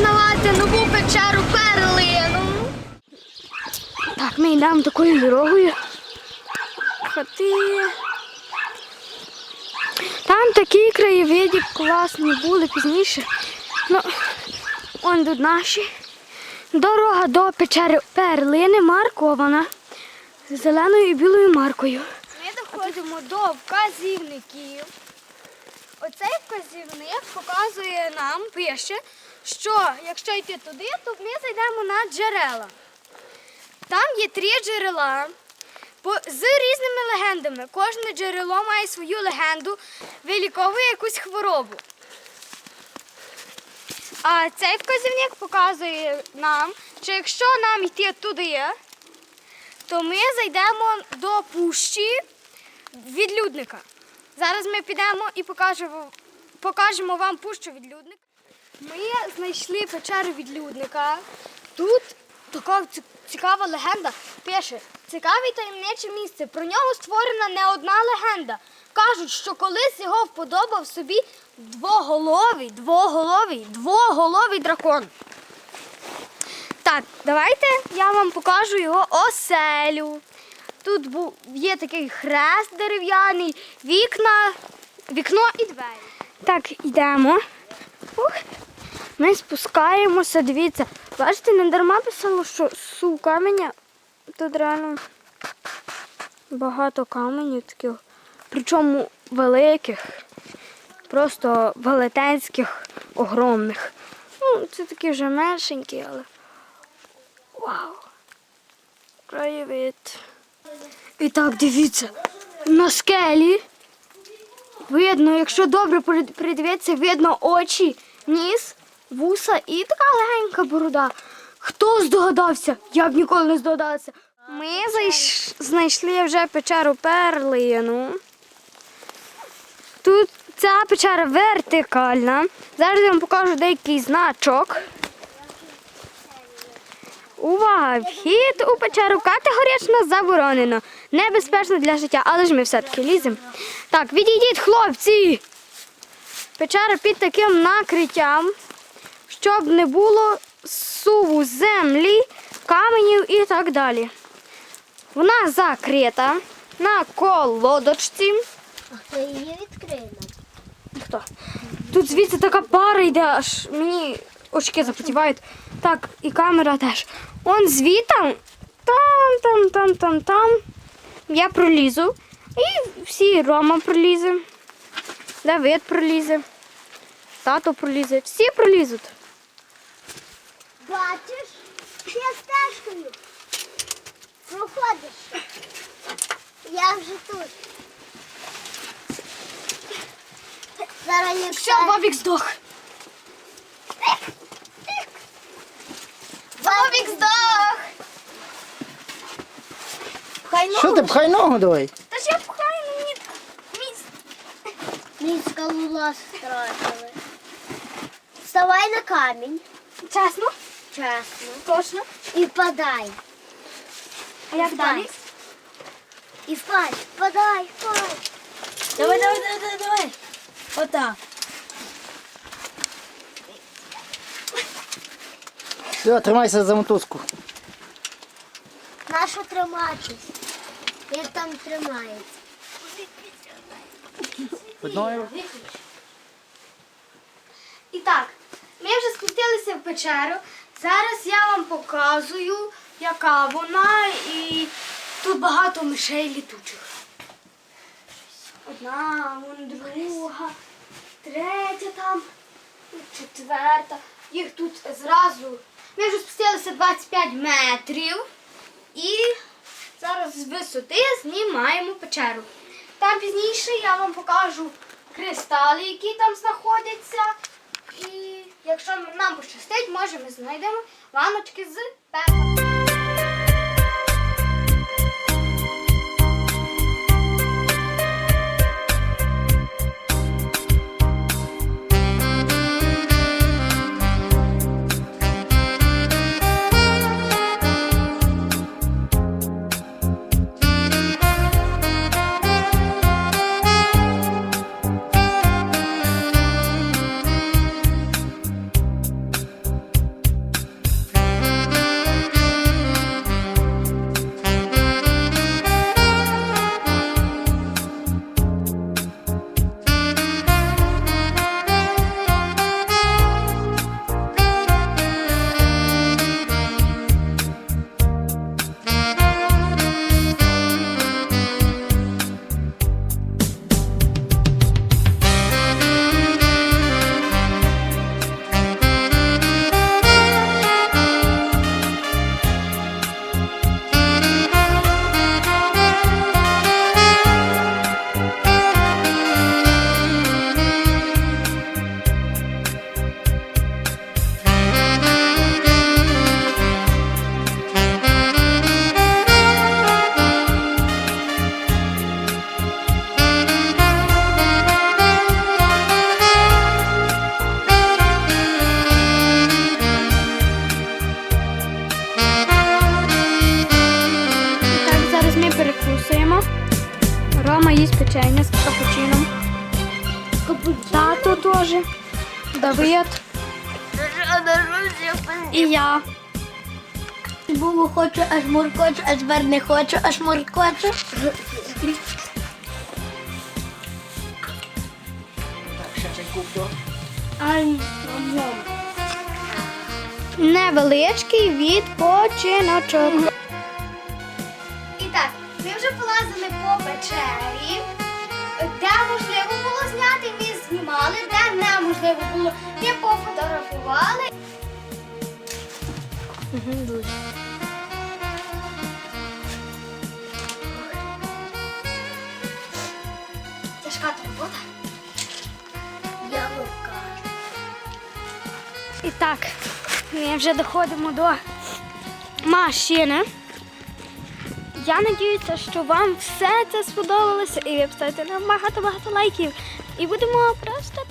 подивитися нову печеру перлину. Так, ми йдемо такою дорогою. Хати. Там такі краєвиди класні були пізніше. Ну, он тут наші. Дорога до печери перлини маркована зеленою і білою маркою. Ми доходимо до вказівників. Оцей вказівник показує нам, пише, що якщо йти туди, то ми зайдемо на джерела. Там є три джерела з різними легендами. Кожне джерело має свою легенду, виліковує якусь хворобу. А цей вказівник показує нам, що якщо нам йти туди, то ми зайдемо до пущі відлюдника. Зараз ми підемо і покажемо, покажемо вам пущу відлюдника. Ми знайшли печеру відлюдника. Тут така цікава легенда. Пише, цікаве таємниче місце. Про нього створена не одна легенда. Кажуть, що колись його вподобав собі двоголовий, двоголовий, двоголовий дракон. Так, давайте я вам покажу його оселю. Тут бу- є такий хрест дерев'яний, вікна, вікно і двері. Так, йдемо. Ух. Ми спускаємося, дивіться. Бачите, не дарма писало, що су каменя. Тут реально багато каменів таких, причому великих, просто велетенських, огромних. Ну, це такі вже меншенькі, але. Вау! Краєвид. І так, дивіться, на скелі. Видно, якщо добре при- придивитися, видно очі, ніс, вуса і така легенька борода. Хто здогадався? Я б ніколи не здогадалася. Ми зайш- знайшли вже печеру перлину. Тут ця печера вертикальна. Зараз я вам покажу деякий значок. Увага! Вхід у печеру категорично заборонено. Небезпечно для життя, але ж ми все-таки ліземо. Так, відійдіть, хлопці! Печера під таким накриттям, щоб не було суву землі, каменів і так далі. Вона закрита на колодочці. А хто її відкрив? Хто? Тут звідси така пара йде, аж мені очки запотівають. Так, і камера теж. Он звітом, там, там, там, там, там. Я пролізу. І всі Рома пролізе. Давид пролізе. Тато пролізе. Всі пролізуть. Бачиш, я стежкою проходиш. Я вже тут. Зараз я Все, Бобік здох. Бобік здох. Хай Що ти пхай ногу давай? Та ж я пхаю ну, мені місць. Мій скалолаз втратили. Вставай на камінь, Чесно? Чесно, Точно. і впадай. А як далі? І впадь, впадай, впадь. Давай, давай, давай, давай, давай. Отак. Все, тримайся за мотузку. Нащо триматись? Як там тримається? Одною. І так, ми вже спустилися в печеру. Зараз я вам показую, яка вона і тут багато мишей літучих. Одна, вон друга, третя там, четверта. Їх тут зразу. Ми вже спустилися 25 метрів і зараз з висоти знімаємо печеру. Там пізніше я вам покажу кристали, які там знаходяться. І якщо нам пощастить, може ми знайдемо ваночки з пеплом. Печення з капучином. Тато теж. Давид. І я. Було хочу, аж муркочу, аж тепер не хочу, аж муркочу. Ай, Невеличкий відпочиночок. Було, ми пофотографували. Тяжка та робота. яблука. І так, ми вже доходимо до машини. Я надіюся, що вам все це сподобалося і ви поставите нам багато-багато лайків. І будемо просто.